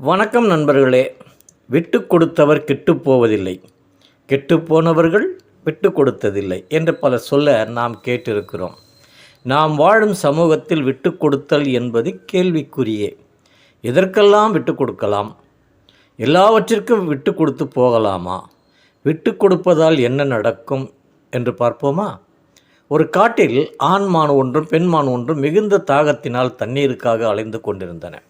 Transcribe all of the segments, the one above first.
வணக்கம் நண்பர்களே. விட்டு கொடுத்தவர் கெட்டுப் போவதில்லை. விட்டு கொடுத்ததில்லை என்று பல சொல்ல நாம் கேட்டிருக்கிறோம். நாம் வாழும் சமூகத்தில் விட்டு கொடுத்தல் என்பது கேள்விக்குரியே எதற்கெல்லாம் விட்டு கொடுக்கலாம்? எல்லாவற்றிற்கும் விட்டு கொடுத்து போகலாமா? விட்டு கொடுப்பதால் என்ன நடக்கும் என்று பார்ப்போமா? ஒரு காட்டில் ஆண்மான் ஒன்றும் பெண்மான் ஒன்றும் மிகுந்த தாகத்தினால் தண்ணீருக்காக அலைந்து கொண்டிருந்தன.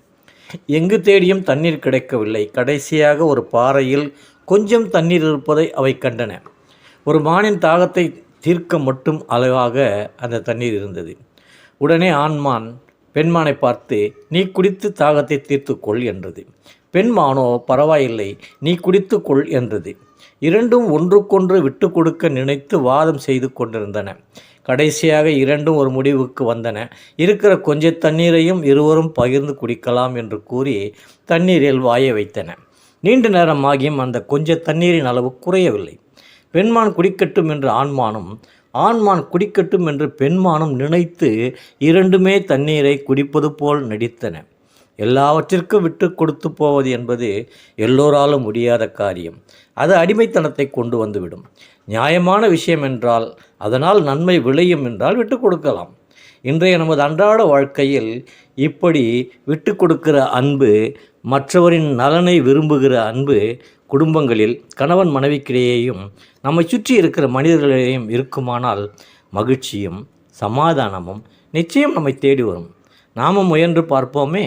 எங்கு தேடியும் தண்ணீர் கிடைக்கவில்லை. கடைசியாக ஒரு பாறையில் கொஞ்சம் தண்ணீர் இருப்பதை அவை கண்டன. ஒரு மானின் தாகத்தை தீர்க்க மட்டும் அளவாக அந்த தண்ணீர் இருந்தது. உடனே ஆண்மான் பெண்மானை பார்த்து நீ குடித்து தாகத்தை தீர்த்துக்கொள் என்றது. பெண்மானோ பரவாயில்லை நீ குடித்துக்கொள் என்றது. இரண்டும் ஒன்றுக்கொன்று விட்டு கொடுக்க நினைத்து வாதம் செய்து கொண்டிருந்தன. கடைசியாக இரண்டும் ஒரு முடிவுக்கு வந்தன. இருக்கிற கொஞ்ச தண்ணீரையும் இருவரும் பகிர்ந்து குடிக்கலாம் என்று கூறி தண்ணீரில் வாய வைத்தன. நீண்ட நேரம் ஆகியும் அந்த கொஞ்ச தண்ணீரின் அளவு குறையவில்லை. பெண்மான் குடிக்கட்டும் என்று ஆண்மானும் ஆண்மான் குடிக்கட்டும் என்று பெண்மானும் நினைத்து இரண்டுமே தண்ணீரை குடிப்பது போல் நடித்தன. எல்லாவற்றிற்கும் விட்டு கொடுத்து போவது என்பது எல்லோராலும் முடியாத காரியம். அது அடிமைத்தனத்தை கொண்டு வந்துவிடும். நியாயமான விஷயம் என்றால் அதனால் நன்மை விளையும் என்றால் விட்டு கொடுக்கலாம். இன்றைய நமது அன்றாட வாழ்க்கையில் இப்படி விட்டு கொடுக்கிற அன்பு மற்றவரின் நலனை விரும்புகிற அன்பு குடும்பங்களில் கணவன் மனைவிக்கிடையேயும் நம்மை சுற்றி இருக்கிற மனிதர்களிடையும் இருக்குமானால் மகிழ்ச்சியும் சமாதானமும் நிச்சயம் நம்மை தேடி வரும். நாமும் முயன்று பார்ப்போமே.